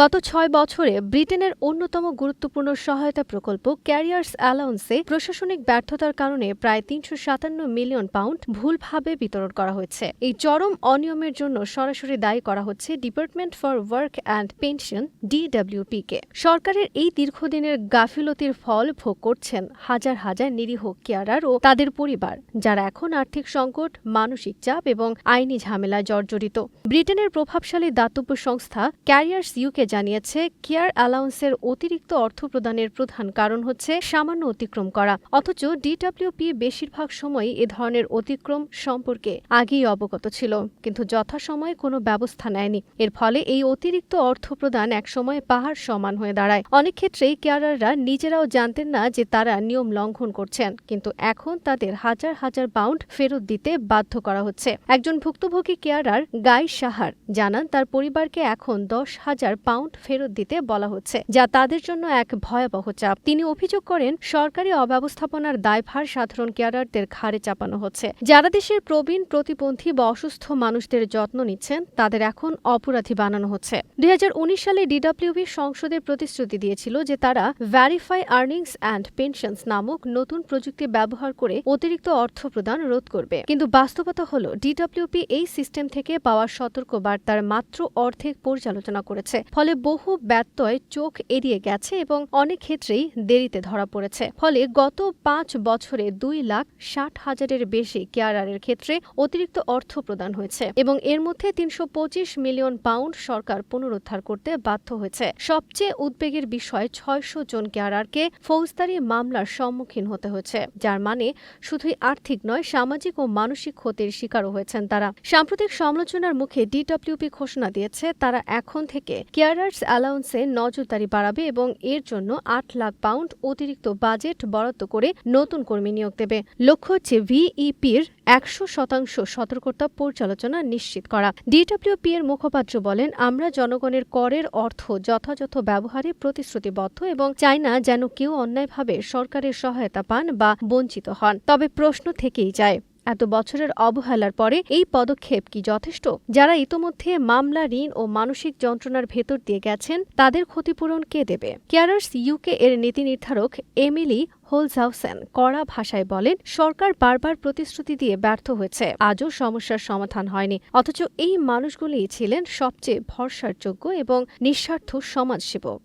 গত ছয় বছরে ব্রিটেনের অন্যতম গুরুত্বপূর্ণ সহায়তা প্রকল্প ক্যারিয়ার্স অ্যালাউন্সে প্রশাসনিক ব্যর্থতার কারণে প্রায় তিনশো সাতান্ন মিলিয়ন পাউন্ড ভুলভাবে বিতরণ করা হয়েছে। এই চরম অনিয়মের জন্য সরাসরি দায়ী করা হচ্ছে department for work and pension DWP কে। সরকারের এই দীর্ঘদিনের গাফিলতির ফল ভোগ করছেন হাজার হাজার নিরীহ কেয়ারার ও তাদের পরিবার, যারা এখন আর্থিক সংকট, মানসিক চাপ এবং আইনি ঝামেলায় জর্জরিত। ব্রিটেনের প্রভাবশালী দাতব্য সংস্থা ক্যারিয়ার্স ইউকে জানিয়েছে, কেয়ার অ্যালাউন্সের অতিরিক্ত অর্থ প্রদানের প্রধান কারণ হচ্ছে সামান্য অতিক্রম করা। অথচ ডিডব্লিউপি বেশিরভাগ সময় এ ধরনের অতিক্রম সম্পর্কে আগেই অবগত ছিল, কিন্তু যথাসময়ে কোনো ব্যবস্থা নেয়নি। এর ফলে এই অতিরিক্ত অর্থ প্রদান একসময় পাহাড় সমান হয়ে দাঁড়ায়। অনেক ক্ষেত্রেই কেয়ারাররা নিজেরাও জানতেন না যে তারা নিয়ম লঙ্ঘন করছেন, কিন্তু এখন তাদের হাজার হাজার পাউন্ড ফেরত দিতে বাধ্য করা হচ্ছে। একজন ভুক্তভোগী কেয়ারার গাই সাহার জানান, তার পরিবারকে এখন দশ হাজার পাউন্ড ফেরত দিতে বলা হচ্ছে, যা তাদের জন্য এক ভয়াবহ চাপ। তিনি অভিযোগ করেন, সরকারি অব্যবস্থাপনার দায়ভার সাধারণ কেয়ারারদের ঘাড়ে চাপানো হচ্ছে। যারা দেশের প্রবীণ প্রতিপন্থী বা অসুস্থ মানুষদের যত্ন নিচ্ছেন, তাদের এখন অপরাধী বানানো হচ্ছে। দুই হাজার উনিশ সালে ডিডব্লিউবি সংসদে প্রতিশ্রুতি দিয়েছিল যে তারা ভ্যারিফাই আর্নিংস অ্যান্ড পেনশনস নামক নতুন প্রযুক্তি ব্যবহার করে অতিরিক্ত অর্থ প্রদান রোধ করবে। কিন্তু বাস্তবতা হল ডিডব্লিউপি এই সিস্টেম থেকে পাওয়া সতর্ক বার্তার মাত্র অর্ধেক পর্যালোচনা করেছে। ফলে বহু ব্যত্যয় চোখ এড়িয়ে গেছে এবং অনেক ক্ষেত্রেই দেরিতে ধরা পড়েছে। ফলে গত পাঁচ বছরে দুই লাখ ষাট হাজারের বেশি কেয়ারারের ক্ষেত্রে অতিরিক্ত অর্থ প্রদান হয়েছে এবং এর মধ্যে তিনশো পঁচিশ মিলিয়ন পাউন্ড সরকার পুনরুদ্ধার করতে বাধ্য হয়েছে। সবচেয়ে উদ্বেগের বিষয় ছয়শো জন কেয়ারারকে ফৌজদারি মামলার সম্মুখীন হতে হয়েছে, যার মানে শুধুই আর্থিক নয়, সামাজিক ও মানসিক ক্ষতির শিকারও হয়েছেন তারা। সাম্প্রতিক সমালোচনার মুখে ডিডব্লিউপি ঘোষণা দিয়েছে, তারা এখন থেকে কেয়ারার্স অ্যালাউন্সে নজরদারি বাড়াবে এবং এর জন্য আট লাখ পাউন্ড অতিরিক্ত বাজেট বরাদ্দ করে নতুন কর্মী নিয়োগ দেবে। লক্ষ্য হচ্ছে ভিইপির একশো শতাংশ সতর্কতা পর্যালোচনা নিশ্চিত করা। ডিডব্লিউপি এর মুখপাত্র বলেন, আমরা জনগণের করের অর্থ যথাযথ ব্যবহারে প্রতিশ্রুতিবদ্ধ এবং চাই না যেন কেউ অন্যায়ভাবে সরকারের সহায়তা পান বা বঞ্চিত হন। তবে প্রশ্ন থেকেই যায় এত বছরের অবহেলার পরে এই পদক্ষেপ কি যথেষ্ট? যারা ইতোমধ্যে মামলা, ঋণ ও মানসিক যন্ত্রণার ভেতর দিয়ে গেছেন, তাদের ক্ষতিপূরণ কে দেবে? কেয়ারার্স ইউকে এর নীতি নির্ধারক এমিলি হোলজাউসেন কড়া ভাষায় বলেন, সরকার বারবার প্রতিশ্রুতি দিয়ে ব্যর্থ হয়েছে। আজও সমস্যার সমাধান হয়নি। অথচ এই মানুষগুলিই ছিলেন সবচেয়ে ভরসার যোগ্য এবং নিঃস্বার্থ সমাজসেবক।